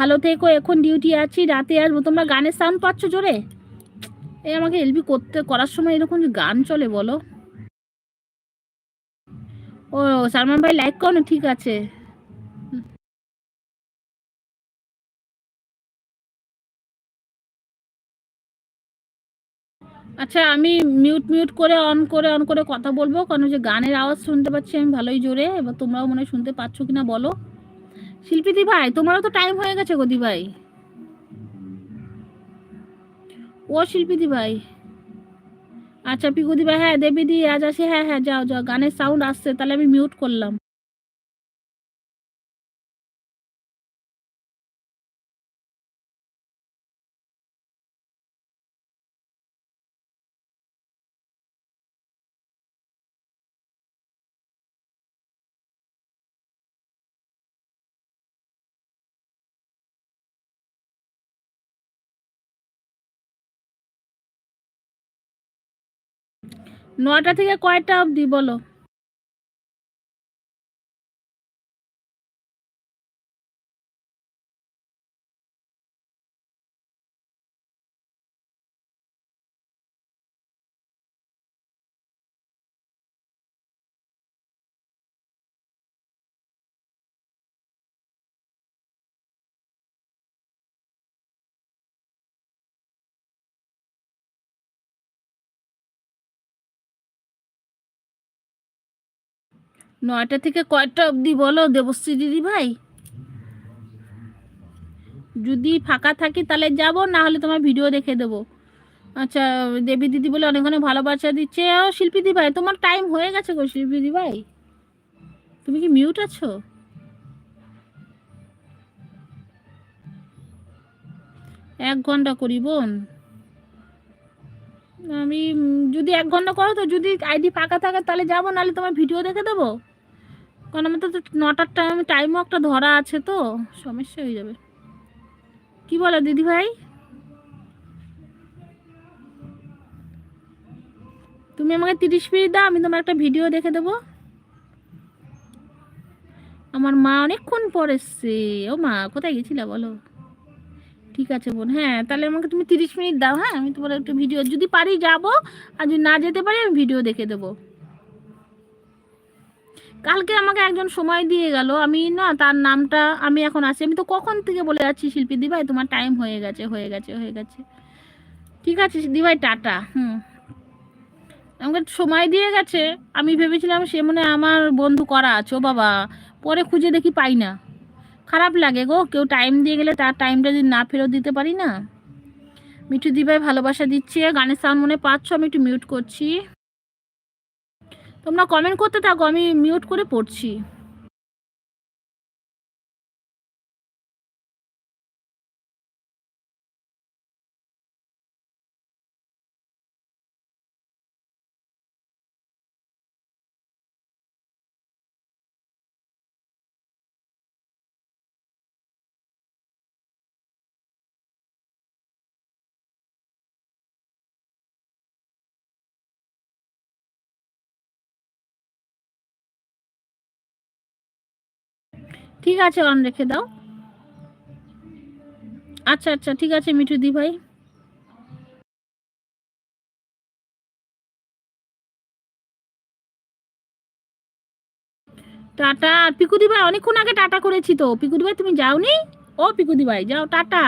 ভালো থেকো, এখন ডিউটি আছি, রাতে আসব। তোমরা গানের সাউন্ড পাচ্ছ জোরে? এই আমাকে এলবি করতে, করার সময় এরকম গান চলে, বলো। ও, সালমান ভাই লাইক করো ঠিক আছে। আচ্ছা আমি মিউট মিউট করে অন করে অন করে কথা বলব। কারণ যে গানের আওয়াজ শুনতে পাচ্ছি আমি ভালোই জোরে। এবার তোমরাও মনে শুনতে পাচ্ছ কিনা, বলো। শিল্পীদি ভাই তোমারও তো টাইম হয়ে গেছে গদি ভাই ও শিল্পীদি ভাই আচ্ছা পিকুদি ভাই হ্যাঁ দেবীদি আজ আসে হ্যাঁ হ্যাঁ যাও যাও, গানের সাউন্ড আসছে, তাহলে আমি মিউট করলাম। নটা থেকে কয়টা অবধি বলো? নয়টা থেকে কয়টা অবধি বলো, দেবশ্রী দিদি ভাই? যদি ফাঁকা থাকি তাহলে যাব না হলে তোমার ভিডিও দেখে দেবো। আচ্ছা দেবী দিদি বলে অনেক অনেক ভালোবাসা দিচ্ছে। ও শিল্পী দি ভাই, তোমার টাইম হয়ে গেছে গো শিল্পী দি ভাই। তুমি কি মিউট আছো? এক ঘণ্টা করি বোন। আমি, যদি এক ঘণ্টা করো তো যদি আইডি ফাঁকা থাকে তাহলে যাব, নাহলে তোমার ভিডিও দেখে দেবো। কারণ আমার তো নটার টাইম টাইমও একটা ধরা আছে তো, সমস্যা হয়ে যাবে। কি বলো দিদি ভাই? তুমি আমাকে তিরিশ মিনিট দাও, আমি তোমার একটা ভিডিও দেখে দেবো। আমার মা অনেকক্ষণ পর এসছে। ও মা, কোথায় গেছিলা বলো? ঠিক আছে বোন হ্যাঁ তাহলে আমাকে তুমি তিরিশ মিনিট দাও হ্যাঁ? আমি তোমার একটা ভিডিও যদি পারি যাব, আর যদি না যেতে পারি, আমি ভিডিও দেখে দেবো। কালকে আমাকে একজন সময় দিয়ে গেল, আমি না তার নামটা আমি এখন আসি আমি তো কখন থেকে বলে যাচ্ছি, শিল্পী দিভাই, তোমার টাইম হয়ে গেছে হয়ে গেছে হয়ে গেছে। ঠিক আছে, দিভাই, টাটা, হুম। আমাকে সময় দিয়ে গেছে, আমি ভেবেছিলাম সে মনে আমার বন্ধু করা আছে বাবা, পরে খুঁজে দেখি পাই না। খারাপ লাগে গো, কেউ টাইম দিয়ে গেলে তার টাইমটা যদি না ফেরত দিতে পারি না? মিঠু দিভাই ভালোবাসা দিচ্ছে, গানের সাউন্ড মনে পাচ্ছ, আমি একটু মিউট করছি। তোমরা কমেন্ট করতে থাকো আমি মিউট করে পড়ছি। ঠিক আছে, অন রেখে দাও। আচ্ছা আচ্ছা ঠিক আছে, মিঠু দি ভাই। টাটা। পিকুদি ভাই, অনেকক্ষণ আগে টাটা করেছি তো। পিকুদি ভাই, তুমি যাওনি? ও পিকুদি ভাই, যাও, টাটা।